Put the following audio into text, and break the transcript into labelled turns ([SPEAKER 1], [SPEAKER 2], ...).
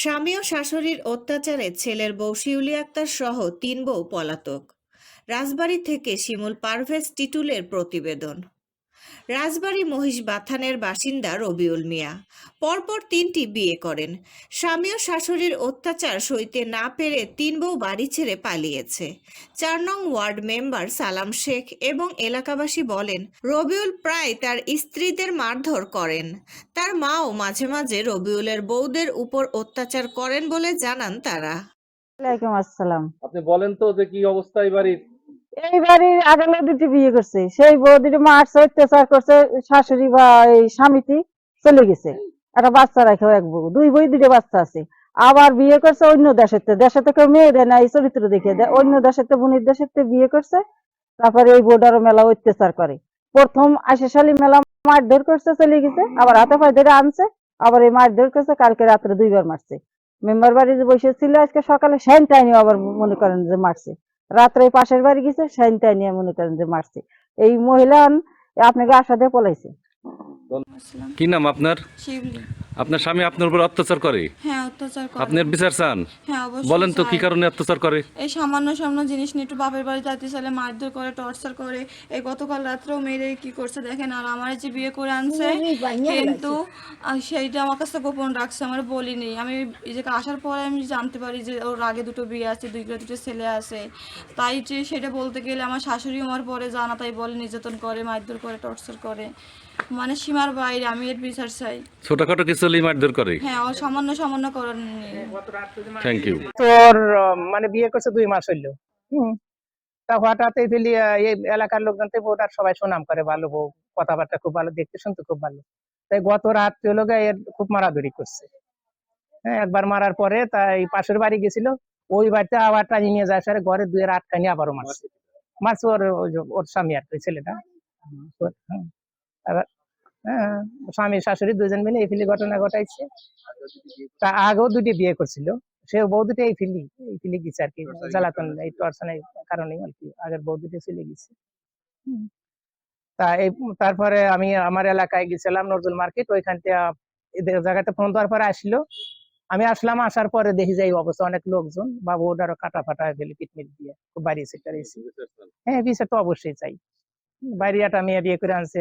[SPEAKER 1] স্বামী ও শাশুড়ির অত্যাচারে ছেলের বউ শিউলি আক্তার সহ তিন বউ পলাতক। রাজবাড়ি থেকে শিমুল পারভেজ টিটুলের প্রতিবেদন। রাজবাড়ী মহিষ বাথানের বাসিন্দা রবিউল মিয়া। পরপর তিনটি বিয়ে করেন। স্বামী ও শাশুড়ির অত্যাচার সইতে না পেরে তিন বউ বাড়ি ছেড়ে পালিয়েছে। চার নং ওয়ার্ড মেম্বার সালাম শেখ এবং এলাকাবাসী বলেন রবিউল প্রায় তার স্ত্রীদের মারধর করেন। তার মাও মাঝে মাঝে রবিউলের বউদের উপর অত্যাচার করেন বলে জানান তারা।
[SPEAKER 2] আসসালাম।
[SPEAKER 3] আপনি বলেন তো যে কি অবস্থা এই বাড়ির?
[SPEAKER 2] এই বাড়ির আদালত দুটি বিয়ে করছে, সেই বৌদিটি মারছে অত্যাচার করছে, শাশুড়ি বা এই স্বামীটি চলে গেছে। একটা বাচ্চা রাখেও এক বউ, দুই বই দুটো বাচ্চা আছে। আবার বিয়ে করছে অন্য দেশের দেশে থেকে মেয়ে দেয় না, এই চরিত্র দেখে দেয়। অন্য দেশের থেকে বোনের দেশের বিয়ে করছে, তারপরে এই বোর্ডারও মেলা অত্যাচার করে। প্রথম আশি সালি মেলা মারধর করছে, চলে গেছে, আবার হাতে পায়ে ধরে আনছে, আবার এই মারধর করছে, কালকে রাত্রে দুইবার মারছে। মেম্বার বাড়ি যে বসে ছিল, আজকে সকালে সেন আবার মনে করেন যে মারছে। রাত্রে পাশের বাড়ি গেছে সেন নিয়ে মনে করেন যে মারছে। এই মহিলা আপনাকে আশা দিয়ে পলাইছে
[SPEAKER 3] কি নাম আপনার?
[SPEAKER 4] শিবলি।
[SPEAKER 3] আপনার স্বামী আপনার উপর অত্যাচার করে?
[SPEAKER 4] হ্যাঁ অত্যাচার করে।
[SPEAKER 3] আপনার বিচার চান?
[SPEAKER 4] হ্যাঁ অবশ্যই
[SPEAKER 3] বলেন তো কি কারণে অত্যাচার করে?
[SPEAKER 4] এই সামান্য সামান্য জিনিস নিয়ে একটু বাপের বাড়ি যাইতে চাইলে মারধর করে টর্চার করে এই গতকাল রাত্রেও মেয়েদের কি করছে দেখেন আর আমার যে বিয়ে করে আনছে কিন্তু সেইটা আমার কাছে গোপন রাখছে আমার বলিনি। আমি এই যে আসার পরে আমি জানতে পারি যে ওর আগে দুটো বিয়ে আছে দুই দুটো ছেলে আছে। তাই যে সেটা বলতে গেলে আমার শাশুড়ি আমার পরে জানা তাই বলে নির্যাতন করে মারধর করে টর্চার করে। মানে সীমার বাইরে আমি এর বিচার চাই।
[SPEAKER 3] ছোটখাটো কিছু হলেই মারধর করে।
[SPEAKER 4] হ্যাঁ ও সামান্য সামান্য করেন
[SPEAKER 3] থ্যাংক ইউ
[SPEAKER 5] তোর মানে বিয়ে করছে দুই মাস হইল। তা হঠাৎ এই ফেলি এই এলাকার লোকজন তো ওটার সবাই সুনাম করে ভালো বউ। কথাবার্তা খুব ভালো দেখতে শুনতে খুব ভালো। তাই গত রাত হলো গিয়ে এর খুব মারাধরি করছে। হ্যাঁ একবার মারার পরে তাই পাশের বাড়ি গেছিল। ওই বাড়িতে আবার টানি নিয়ে যায় সারে ঘরে দুয়ের আটকানি আবারও মারছে। মারছে ওর ওর স্বামী আর ওই ছেলেটা ওর, হ্যাঁ। আবার হ্যাঁ স্বামী শাশুড়ি দুজন মিলে এই ফিলি ঘটনা ঘটাইছে। তা আগেও দুটি বিয়ে করছিল সে বউ দুটো এই ফিলি এই ফিলি গেছে আর কি জ্বালাতন এই টর্চনের কারণেই আর কি আগের বউ দুটো চলে গেছে। তা এই তারপরে আমি আমার এলাকায় গেছিলাম নজরুল মার্কেট ওইখান থেকে জায়গাতে ফোন দেওয়ার পরে আসলো। আমি আসলাম আসার পরে দেখি যাই অবস্থা অনেক লোকজন বাবু ওটারও কাটা ফাটা হয়ে গেলে পিটমিট দিয়ে খুব বাড়ি সেটার হ্যাঁ বিচার তো অবশ্যই চাই। বাইরিয়াটা মেয়ে বিয়ে করে আনছে